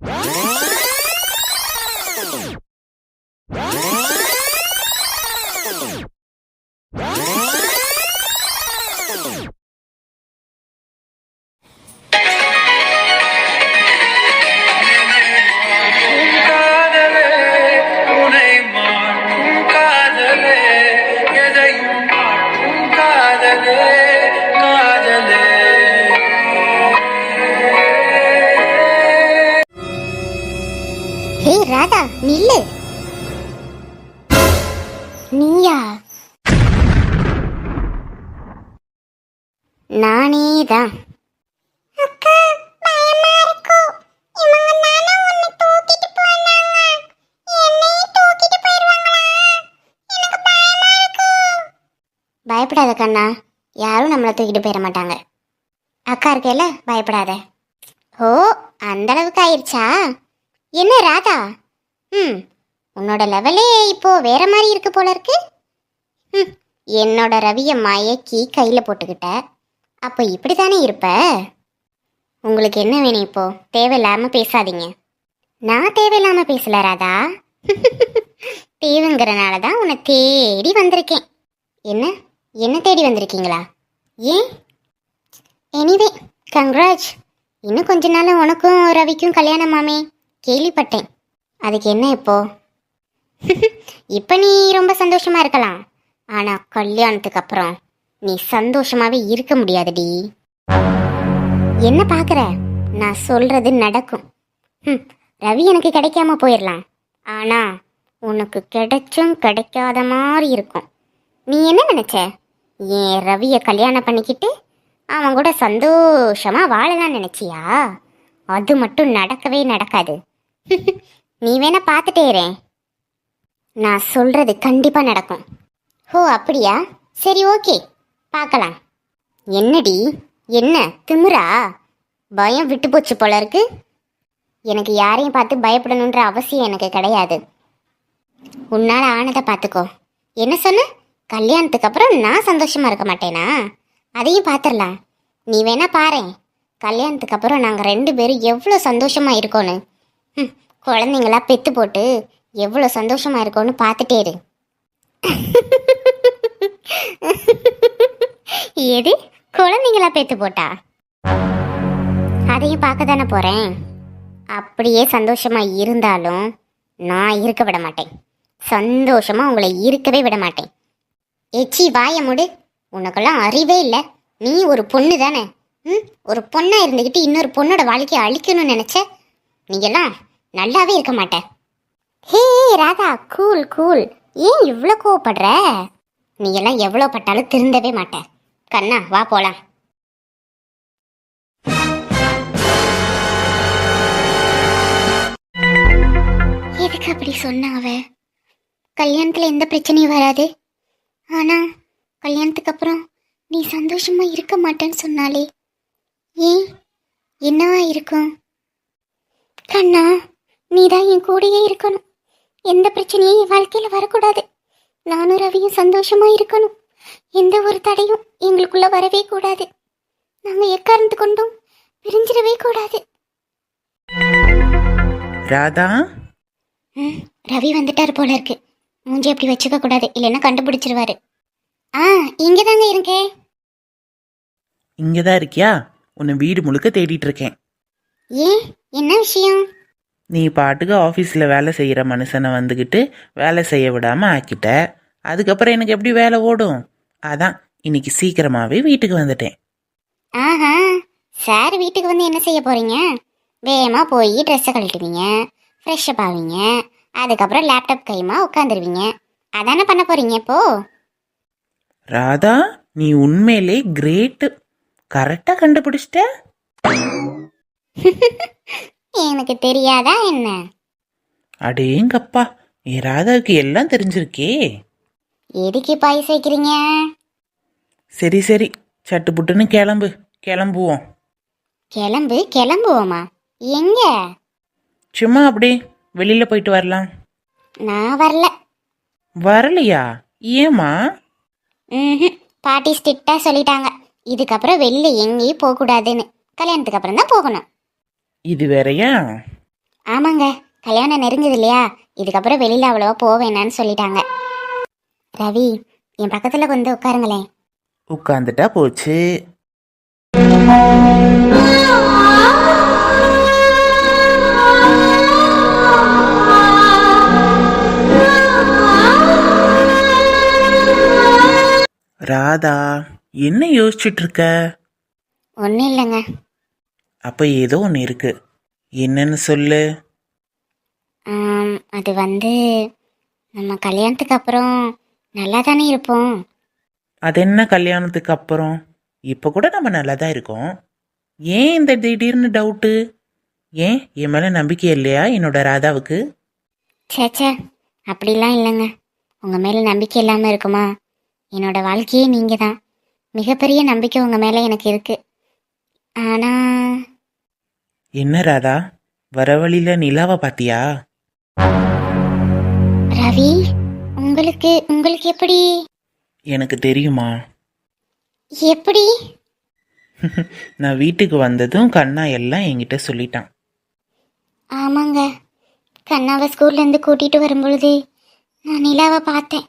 What? Radha நில்லு. நீயா? நானே தான் அக்கா பயமா இருக்கு? இவங்க நானே உன்னை தூக்கிட்டு போனாங்க. என்னையும் தூக்கிட்டு போயிடுவாங்களா எனக்கு பயமா இருக்கு? பயப்படாத கண்ணா யாரும் நம்மளை தூக்கிட்டு போயிட மாட்டாங்க. அக்கா இருக்கேல பயப்படாத. ஓ அந்த அளவுக்கு ஆயிடுச்சா என்ன ராதா? ம் உன்னோட லெவலே இப்போ வேற மாதிரி இருக்கு போல இருக்கு. ம் என்னோட ரவியை மயக்கி கையில் போட்டுக்கிட்ட. அப்போ இப்படி தானே இருப்ப? உங்களுக்கு என்ன வேணும் இப்போ? தேவையில்லாமல் பேசாதீங்க. நான் தேவையில்லாமல் பேசல ராதா. தேவைங்கிறனால தான் உன்னை தேடி வந்திருக்கேன். என்ன? என்ன தேடி வந்திருக்கீங்களா? ஏன்? எனிவே கங்க்ராஜ் இன்னும் கொஞ்ச நாள் உனக்கும் ரவிக்கும் கல்யாணமாமே. கேள்விப்பட்டேன். அதுக்கு என்ன இப்போ? இப்போ நீ ரொம்ப சந்தோஷமா இருக்கலாம். ஆனா கல்யாணத்துக்கு அப்புறம் நீ சந்தோஷமாவே இருக்க முடியாதுடி. என்ன பார்க்குற நான் சொல்றது நடக்கும். ம், ரவி எனக்கு கிடைக்காம போயிடலாம் ஆனா உனக்கு கிடைச்சும் கிடைக்காத மாதிரி இருக்கும். நீ என்ன நினைச்ச? ஏன் ரவியை கல்யாணம் பண்ணிக்கிட்டு அவன் கூட சந்தோஷமா வாழலாம் நினைச்சியா? அது மட்டும் நடக்கவே நடக்காது. நீ வேணா பார்த்துட்டே இரேன் நான் சொல்றது கண்டிப்பா நடக்கும். ஓ அப்படியா? சரி ஓகே. பார்க்கலாம். என்னடி? என்ன? திமிரா? பயம் விட்டு போச்சு போல இருக்கு. எனக்கு யாரையும் பார்த்து பயப்படணுன்ற அவசியம் எனக்கு கிடையாது. உன்னால் ஆனதை பார்த்துக்கோ. என்ன சொன்ன? கல்யாணத்துக்கு அப்புறம் நான் சந்தோஷமா இருக்க மாட்டேனா? அதையும் பார்த்துடலாம். நீ வேணா பாரேன். கல்யாணத்துக்கு அப்புறம் நாங்கள் ரெண்டு பேரும் எவ்வளோ சந்தோஷமா இருக்கோன்னு. ம், குழந்தைங்களா பெத்து போட்டு எவ்வளோ சந்தோஷமாக இருக்கோன்னு பார்த்துட்டே இரு. எது? குழந்தைங்களா பெத்து போட்டா? அதையும் பார்க்க தானே போகிறேன் அப்படியே சந்தோஷமாக இருந்தாலும் நான் இருக்க விட மாட்டேன். சந்தோஷமாக உங்களை இருக்கவே விட மாட்டேன். எச்சி வாய முடு. உனக்கெல்லாம் அறிவே இல்லை. நீ ஒரு பொண்ணு தானே. ம்? ஒரு பொண்ணாக இருந்துக்கிட்டு இன்னொரு பொண்ணோட வாழ்க்கையை அழிக்கணும்னு நினச்ச? நீங்கள்லாம் நல்லாவே இருக்க மாட்டேன். Hey Radha cool cool. ஏன் இவ்வளோ கோவப்படுற? நீங்கெல்லாம் எவ்வளோ பட்டாலும் திருந்தவே மாட்டேன். கண்ணா வா போலாம். எதுக்கு அப்படி சொன்ன அவ? கல்யாணத்துல எந்த பிரச்சனையும் வராது. ஆனா கல்யாணத்துக்கு அப்புறம் நீ சந்தோஷமா இருக்க மாட்டேன்னு சொன்னாலே ஏன்? என்னவா இருக்கும்? கண்ணா நீ தான் என் கூடயே இருக்கணும். எந்த பிரச்சனையும் என் வாழ்க்கையில வரக்கூடாது. நானும் ரவியும் சந்தோஷமா இருக்கணும். எந்த ஒரு தடையும் எங்களுக்குள்ள வரவே கூடாது. நாங்க எக்காரணத்து கொண்டும் பிரிஞ்சிடவே கூடாது. ராதா? ம், ரவி வந்துட்டாரு போல இருக்கு. மூஞ்சி அப்படி வச்சுக்க கூடாது. இல்லைன்னா கண்டுபிடிச்சிருவாரு. ஆ இங்க தாங்க இருக்கேன் இங்கே தான் இருக்கியா? உன்னை வீடு முழுக்க தேடிட்டு இருக்கேன். ஏன்? என்ன விஷயம்? நீ பாட்டுக்கு ஆஃபீஸில் வேலை செய்கிற மனுஷனை வந்துக்கிட்டு வேலை செய்ய விடாமல் ஆக்கிட்ட. அதுக்கப்புறம் எனக்கு எப்படி வேலை ஓடும்? அதான் இன்னைக்கு சீக்கிரமாகவே வீட்டுக்கு வந்துட்டேன். ஆஹா சார் வீட்டுக்கு வந்து என்ன செய்ய போறீங்க? வேகமாக போய் ட்ரெஸ்ஸை கழட்டுவீங்க ஃப்ரெஷ்ஷப் ஆவீங்க அதுக்கப்புறம் லேப்டாப் கைமா உட்காந்துருவீங்க அதானே பண்ண போறீங்க இப்போ ராதா நீ உண்மையிலே கிரேட்டு கரெக்டாக கண்டுபிடிச்சிட்ட? எனக்கு தெரியாதா என்ன? அடேங்கப்பா ராதாவுக்கு எல்லாம் தெரிஞ்சிருக்கே. எதுக்கு பாய் சேர்க்கிறீங்க? சரி சரி சட்டு புட்டுன்னு கிளம்பு கிளம்புவோம். கிளம்பு கிளம்புவோமா? எங்க? சும்மா அப்படியே வெளியில் போயிட்டு வரலாம். நான் வரல. வரலையா? ஏம்மா? ம் பாட்டி ஸ்ட்ரிக்டாக சொல்லிட்டாங்க. இதுக்கப்புறம் வெளில எங்கேயும் போகக்கூடாதுன்னு. கல்யாணத்துக்கு அப்புறம் தான் போகணும். இது வேறயா? ஆமாங்க. கல்யாணம் நெருங்குது இல்லையா? இதுக்கப்புறம் வெளியில் அவ்வளோவா போக வேணான்னு சொல்லிட்டாங்க. ரவி என் பக்கத்தில் வந்து உட்காருங்களேன். உட்காந்துட்டா போச்சு. ராதா என்ன யோசிச்சுட்டு இருக்க? ஒன்றும் இல்லைங்க. அப்ப ஏதோ ஒன்று இருக்கு. என்னன்னு சொல்லு. ஆம், அது வந்து நம்ம கல்யாணத்துக்கு அப்புறம் நல்லா தானே இருப்போம். அது என்ன கல்யாணத்துக்கு அப்புறம்? இப்போ கூட நம்ம நல்லா தான் இருக்கோம். ஏன் இந்த திடீர்னு டவுட்டு ஏன்? என் மேலே நம்பிக்கை இல்லையா என்னோட ராதாவுக்கு? ச்சே ச்சே அப்படிலாம் இல்லைங்க. உங்கள் மேலே நம்பிக்கை இல்லாமல் இருக்குமா? என்னோட வாழ்க்கையே நீங்கள் தான் மிகப்பெரிய நம்பிக்கை உங்கள் மேலே எனக்கு இருக்குது ஆனால் என்ன ராதா? வர வழியில நிலாவை பாத்தியா? ரவி உங்களுக்கு உங்களுக்கு எப்படி? எனக்கு தெரியுமா? எப்படி? நான் வீட்டுக்கு வந்ததும் கண்ணா எல்லாம் என்கிட்ட சொல்லிட்டான். ஆமாங்க. கண்ணாவை ஸ்கூல்லேருந்து கூட்டிகிட்டு வரும்பொழுது நான் நிலாவை பார்த்தேன்.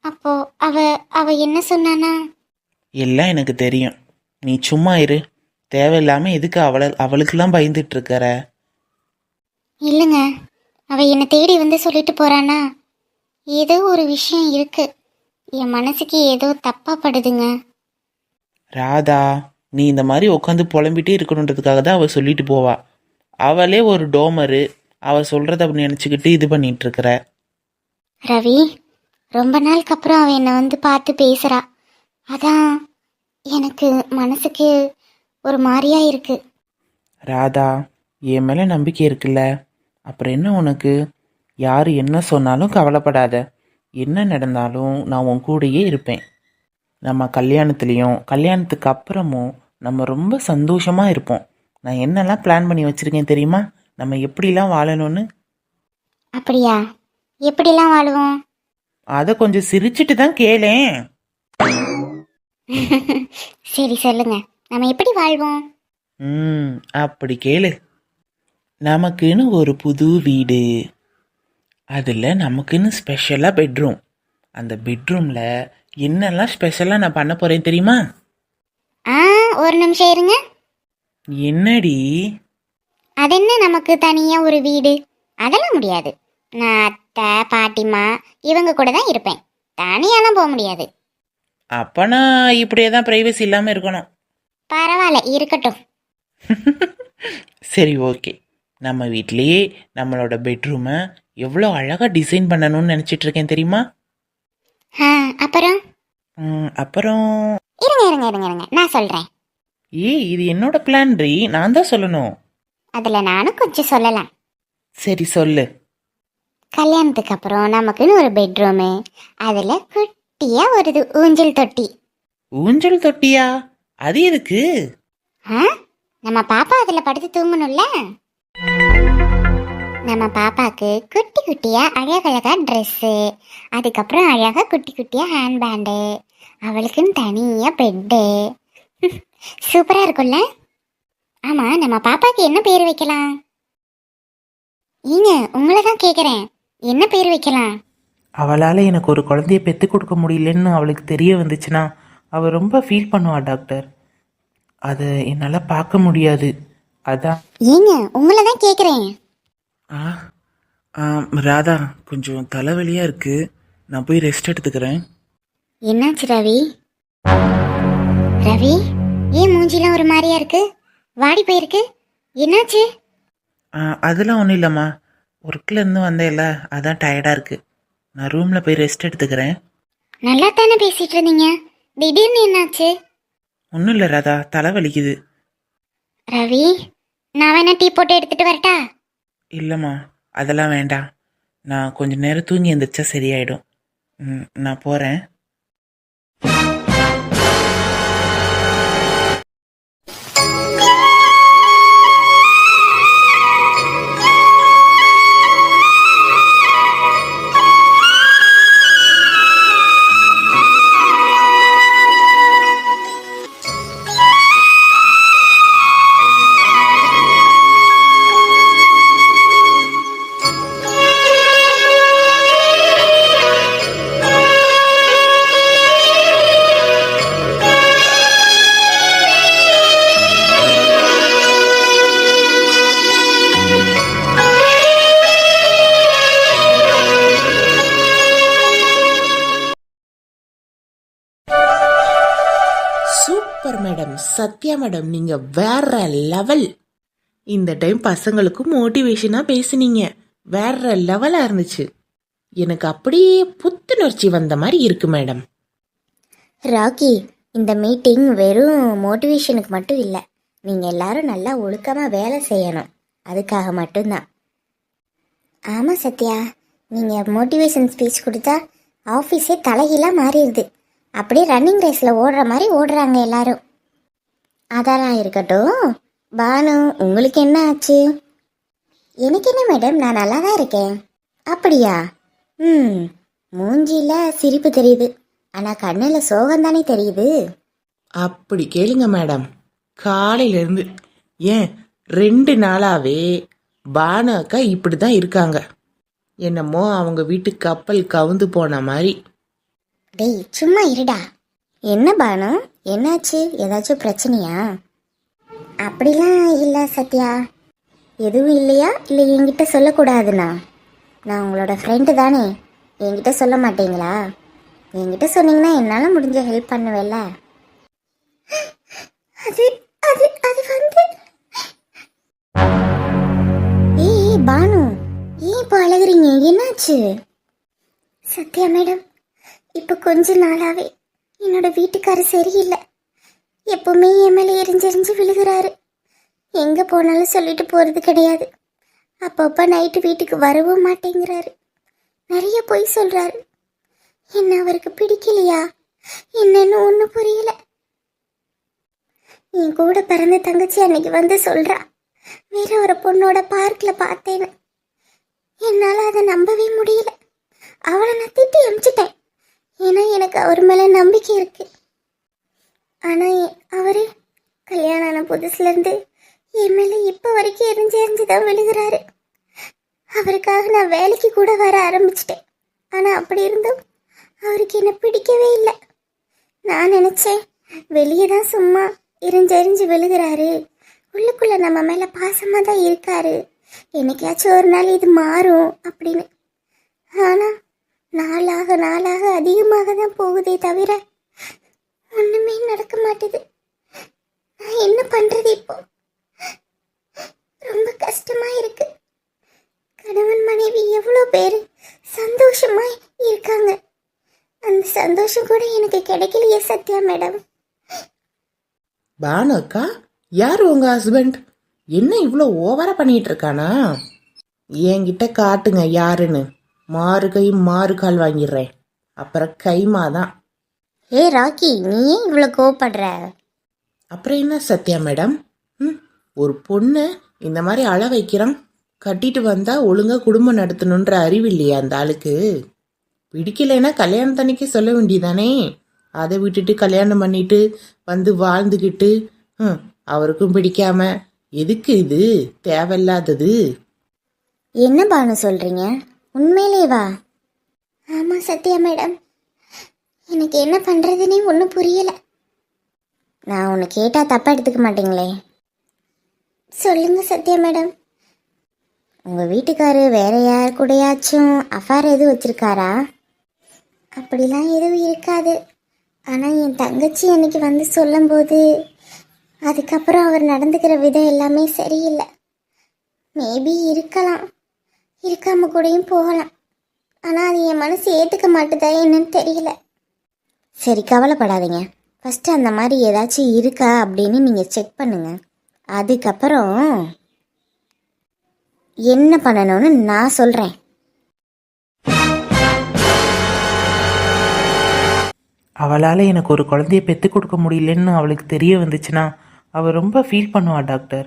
அப்போ அவ அவ என்ன சொன்னானா? எல்லாம் எனக்கு தெரியும். நீ சும்மா இரு. தேவையில்லாம எதுக்கு அவளை அவளுக்கெல்லாம் பயந்துட்டு இருக்கற இல்லைங்க. அவ என்னை தேடி வந்து சொல்லிட்டு போறானா? ஏதோ ஒரு விஷயம் இருக்கு. என் மனசுக்கு ஏதோ தப்பா படுதுங்க. ராதா நீ இந்த மாதிரி உட்காந்து புலம்பிட்டே இருக்கணுன்றதுக்காக தான் அவள் சொல்லிட்டு போவா. அவளே ஒரு டோமரு. அவ சொல்றத அப்படி நினச்சிக்கிட்டு இது பண்ணிட்டு இருக்கிற ரவி ரொம்ப நாளுக்கு அப்புறம் அவ என்னை வந்து பார்த்து பேசுறா. அதான் எனக்கு மனசுக்கு ஒரு மாதிரியா இருக்கு. ராதா என் மேலே நம்பிக்கை இருக்குல்ல? அப்புறம் என்ன உனக்கு? யார் என்ன சொன்னாலும் கவலைப்படாத. என்ன நடந்தாலும் நான் உன் கூடயே இருப்பேன். நம்ம கல்யாணத்துலேயும் கல்யாணத்துக்கு அப்புறமும் நம்ம ரொம்ப சந்தோஷமாக இருப்போம். நான் என்னெல்லாம் பிளான் பண்ணி வச்சுருக்கேன் தெரியுமா? நம்ம எப்படிலாம் வாழணும்னு? அப்படியா? எப்படிலாம் வாழுவோம்? அதை கொஞ்சம் சிரிச்சிட்டு தான் கேளேன். சரி சொல்லுங்க. நம்ம எப்படி வாழ்வோம்? ம் அப்படி கேளு. நமக்குன்னு ஒரு புது வீடு. அதில் நமக்குன்னு ஸ்பெஷலாக பெட்ரூம் அந்த பெட்ரூமில் என்னெல்லாம் ஸ்பெஷலாக நான் பண்ண போகிறேன் தெரியுமா? ஆ ஒரு நிமிஷம் இருங்க. என்னடி? அது என்ன நமக்கு தனியா ஒரு வீடு? அதெல்லாம் முடியாது. நான் அத்தை பாட்டிமா இவங்க கூட தான் இருப்பேன். தனியாலாம் போக முடியாது. அப்பனா இப்படியே தான் ப்ரைவசி இல்லாமல் இருக்கணும். பரவாயில்ல இருக்கட்டும். சரி ஓகே. நம்ம வீட்லேயே நம்மளோட பெட்ரூமை எவ்வளோ அழகாக டிசைன் பண்ணணும்னு நினச்சிட்டு இருக்கேன் தெரியுமா? ஆ அப்புறம்? ம், அப்புறம் இருங்க இருங்க இருங்க இருங்க. நான் சொல்றேன். ஏய் இது என்னோட பிளான் ரீ நான் தான் சொல்லணும். அதுல நானும் கொஞ்சம் சொல்லலாம். சரி சொல்லு. கல்யாணத்துக்கு அப்புறம் நமக்குன்னு ஒரு பெட்ரூமு. அதுல குட்டியா ஒரு இது ஊஞ்சல் தொட்டி. ஊஞ்சல் தொட்டியா? அது எதுக்கு? ஆ? நம்ம பாப்பா அதுல படுத்து தூங்கணும்ல? நம்ம பாப்பாக்கு குட்டி குட்டியா அழகழகா ட்ரெஸ்ஸு அதுக்கப்புறம் அழகா குட்டி குட்டியா ஹேண்ட் பேண்டு அவளுக்குன்னு தனியா பெட்டு சூப்பரா இருக்கும்ல? ஆமா நம்ம பாப்பாக்கு என்ன பேர் வைக்கலாம்? ஏங்க உங்களை தான் கேக்குறேன். என்ன பேர் வைக்கலாம்? அவளால் எனக்கு ஒரு குழந்தைய பெற்று கொடுக்க முடியலன்னு அவளுக்கு தெரிய வந்துச்சுன்னா அவள் ரொம்ப ஃபீல் பண்ணுவா டாக்டர் அதை என்னால் பார்க்க முடியாது. அதான். ஏங்க உங்களை தான் கேக்குறேன். ஆ ஆ, ராதா கொஞ்சம் தலைவலியாக இருக்குது நான் போய் ரெஸ்ட் எடுத்துக்கிறேன். என்னாச்சு ரவி? ரவி ஏன் மூஞ்சிலாம் ஒரு மாதிரியா இருக்கு? வாடி போயிருக்கு. என்னாச்சு? ஆ, அதெல்லாம் ஒன்றும் இல்லைம்மா. ஒர்க்கில் இருந்து வந்தேன்ல அதான் டயர்டாக இருக்குது நான் ரூமில் போய் ரெஸ்ட் எடுத்துக்கிறேன். நல்லா தானே பேசிட்டு இருந்தீங்க? திடீர்னு என்னாச்சு? ஒன்றும் இல்லை ராதா தலை வலிக்குது. ரவி நான் வேணா டீ போட்டு எடுத்துட்டு வரட்டா? இல்லைம்மா அதெல்லாம் வேண்டாம். நான் கொஞ்ச நேரம் தூங்கி எந்திரிச்சா சரியாயிடும். ம், நான் போகிறேன் சத்யா மேடம் நீங்க வேற லெவல் இந்த டைம் பசங்களுக்கு மோட்டிவேஷனா பேசுனீங்க. வேற லெவலா இருந்துச்சு. எனக்கு அப்படியே புத்துணர்ச்சி வந்த மாதிரி இருக்கு மேடம் ராக்கி இந்த மீட்டிங் வெறும் மோட்டிவேஷனுக்கு மட்டும் இல்லை. நீங்கள் எல்லாரும் நல்லா ஒழுக்கமாக வேலை செய்யணும். அதுக்காக மட்டும்தான். ஆமாம் சத்யா. நீங்கள் மோட்டிவேஷன் ஸ்பீச் கொடுத்தா ஆஃபீஸே தலைகீழாக மாறிடுது. அப்படியே ரன்னிங் ரேஸில் ஓடுற மாதிரி ஓடுறாங்க எல்லாரும். அதெல்லாம் இருக்கட்டும். பானு உங்களுக்கு என்ன ஆச்சு? எனக்கு என்ன மேடம்? நான் நல்லா தான் இருக்கேன். அப்படியா? ம். மூஞ்சியில் சிரிப்பு தெரியுது. ஆனால் கண்ணில் சோகம் தானே தெரியுது? அப்படி கேளுங்க மேடம். காலையில இருந்து ஏன் ரெண்டு நாளாவே பானு அக்கா இப்படி தான் இருக்காங்க. என்னமோ அவங்க வீட்டு கப்பல் கவுந்து போன மாதிரி. டேய் சும்மா இருடா. என்ன பானு? என்னாச்சு? ஏதாச்சும் பிரச்சனையா? அப்படிலாம் இல்லை சத்யா. எதுவும் இல்லையா? இல்லை என்கிட்ட சொல்லக்கூடாதுண்ணா. நான் உங்களோட ஃப்ரெண்டு தானே. என்கிட்ட சொல்ல மாட்டீங்களா? என்கிட்ட சொன்னீங்கன்னா என்னால் முடிஞ்ச ஹெல்ப் பண்ணுவேல்ல. அது அது அது வந்து ஏய் பானு. ஏன் இப்போ அழகுறீங்க? என்னாச்சு? சத்யா மேடம் இப்போ கொஞ்ச நாளாவே என்னோட வீட்டுக்காரர் சரியில்லை. எப்பவுமே என் மேலே எரிஞ்செறிஞ்சு விழுகிறாரு. எங்கே போனாலும் சொல்லிட்டு போகிறது கிடையாது. அப்பப்போ நைட்டு வீட்டுக்கு வரவும் மாட்டேங்கிறாரு. நிறைய பொய் சொல்கிறாரு என்ன அவருக்கு பிடிக்கலையா? என்னன்னு ஒன்றும் புரியல. என் கூட பிறந்த தங்கச்சி அன்னைக்கு வந்து சொல்கிறா வேற ஒரு பொண்ணோட பார்க்கில் பார்த்தேன்னு. என்னால் அதை நம்பவே முடியல. அவளை நான் திட்டி அமிச்சிட்டேன். ஏன்னா எனக்கு அவர் மேலே நம்பிக்கை இருக்கு. ஆனால் அவர் கல்யாணம் ஆன புதுசுலேருந்து என் மேலே இப்போ வரைக்கும் எரிஞ்சு எரிஞ்சு தான் விழுகிறாரு. அவருக்காக நான் வேலைக்கு கூட வர ஆரம்பிச்சிட்டேன். ஆனால் அப்படி இருந்தும் அவருக்கு என்னை பிடிக்கவே இல்லை. நான் நினச்சேன் வெளியே தான் சும்மா எரிஞ்சு எரிஞ்சு விழுகிறாரு. உள்ளுக்குள்ளே நம்ம மேலே பாசமாக தான் இருக்காரு. என்னைக்காச்சும் ஒரு நாள் இது மாறும் அப்படின்னு. ஆனால் நாளாக நாளாக அதிகமாக தான் போகுதே தவிர ஒண்ணுமே நடக்க மாட்டேது. நான் என்ன பண்றது இப்போ? ரொம்ப கஷ்டமா இருக்கு. கணவன் மனைவி எவ்வளோ பேர் சந்தோஷமா இருக்காங்க. அந்த சந்தோஷம் கூட எனக்கு கிடைக்கலையே சத்யா மேடம். பானு அக்கா யார் உங்க ஹஸ்பண்ட் என்ன இவ்வளோ ஓவரா பண்ணிட்டு இருக்கானா? என்கிட்ட காட்டுங்க யாருன்னு. மாறு கை மாறு கால் வாங்கிடுறேன் அப்புறம் கைமா தான் ஏ ராக்கி நீ ஏன் இவ்வளோ கோவப்படுற? அப்புறம் என்ன சத்யா மேடம்? ம் ஒரு பொண்ணு இந்த மாதிரி அழ வைக்கிறான் கட்டிட்டு வந்தா ஒழுங்கா குடும்பம் நடத்தணுன்ற அறிவு இல்லையா அந்த ஆளுக்கு? பிடிக்கலைன்னா கல்யாணத்தன்னைக்கு சொல்ல வேண்டியதானே? அதை விட்டுட்டு கல்யாணம் பண்ணிட்டு வந்து வாழ்ந்துக்கிட்டு ம், அவருக்கும் பிடிக்காம. எதுக்கு இது? தேவையில்லாதது. என்ன பானு சொல்றீங்க? உண்மையிலேவா ஆமாம் ஆமா சத்யா மேடம். எனக்கு என்ன பண்றதுன்னே ஒன்றும் புரியல. நான் உன்னை கேட்டா தப்பா எடுத்துக்க மாட்டீங்களே. சொல்லுங்க சத்யா மேடம். உங்க வீட்டுக்காரு வேற யார் கூடயாச்சும் அஃபார் எதுவும் வச்சிருக்காரா? அப்படிலாம் எதுவும் இருக்காது. ஆனால் என் தங்கச்சி அன்னைக்கு வந்து சொல்லும்போது அதுக்கப்புறம் அவர் நடந்துக்கிற விதம் எல்லாமே சரியில்லை. மேபி இருக்கலாம். இருக்காம கூடயும் போகலாம். ஆனால் அது என் மனசு ஏற்றுக்க மாட்டுதா என்னன்னு தெரியல. சரி கவலைப்படாதீங்க. ஃபஸ்ட்டு அந்த மாதிரி ஏதாச்சும் இருக்கா அப்படின்னு நீங்கள் செக் பண்ணுங்க. அதுக்கப்புறம் என்ன பண்ணணும்னு நான் சொல்கிறேன் அவளால் எனக்கு ஒரு குழந்தைய பெற்று கொடுக்க முடியலன்னு அவளுக்கு தெரிய வந்துச்சுன்னா அவள் ரொம்ப ஃபீல் பண்ணுவா டாக்டர்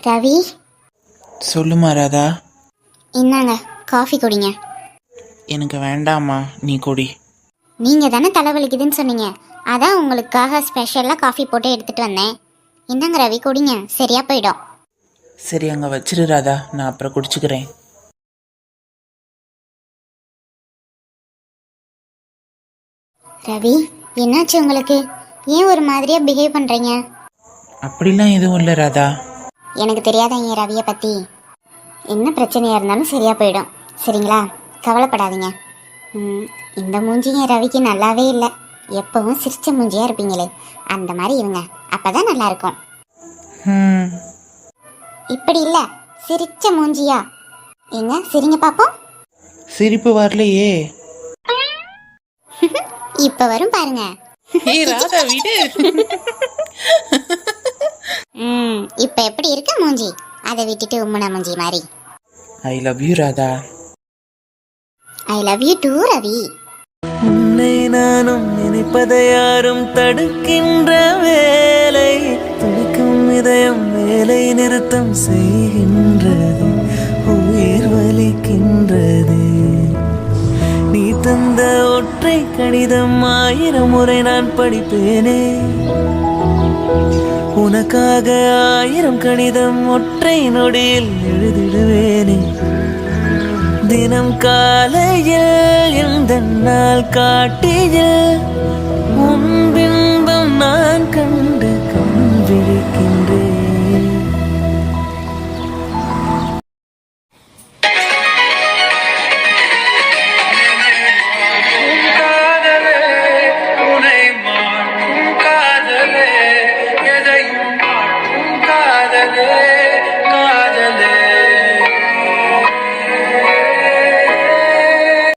ரவி சொல்லுமா ராதா. இந்தாங்க காஃபி குடிங்க. எனக்கு வேண்டாம்மா நீ கொடி. நீங்கள் தானே தலைவலிக்குதுன்னு சொன்னீங்க. அதான் உங்களுக்காக ஸ்பெஷலாக காஃபி போட்டு எடுத்துகிட்டு வந்தேன். இந்தாங்க ரவி குடிங்க. சரியா போயிடும். சரி அங்கே வச்சிரு ராதா. நான் அப்புறம் குடிச்சுக்கிறேன். ரவி என்னாச்சு உங்களுக்கு? ஏன் ஒரு மாதிரியா பிஹேவ் பண்றீங்க? அப்படிலாம் எதுவும் இல்லை ராதா. எனக்கு தெரியாத என் ரவியை பத்தி. என்ன பிரச்சனையா இருந்தாலும் சரியா போயிடும். சரிங்களா? கவலைப்படாதீங்க. ம், இந்த மூஞ்சி என் ரவிக்கு நல்லாவே இல்லை. எப்பவும் சிரிச்ச மூஞ்சியா இருப்பீங்களே. அந்த மாதிரி இருங்க. அப்பதான் நல்லா இருக்கும். ம். இப்படி இல்ல. சிரிச்ச மூஞ்சியா? எங்க சிரிங்க பாப்போம். சிரிப்பு வரலையே. இப்ப வரும் பாருங்க. ஏய் ராதா விடு. ம். இப்ப எப்படி இருக்கு மூஞ்சி? அதை விட்டுட்டு உம்முன மூஞ்சி மாதிரி. I love you Radha. I love you too Ravi. உன்னை நானும் நினைப்பதை யாரும் தடுக்கின்ற வேலை துடிக்கும் இதயம் வேலை நிறுத்தம் செய்கின்றது உயிர் வலிக்கின்றது. நீ தந்த ஒற்றை கடிதம் ஆயிரம் முறை நான் படிப்பேனே. உனக்காக ஆயிரம் கணிதம் ஒற்றை நொடியில் எழுதிடுவேனே. தினம் காலையில் இந்த நாள் காட்டியில் உன் பிம்பம் நான் கண்டு கண் விழிக்கின்றேன்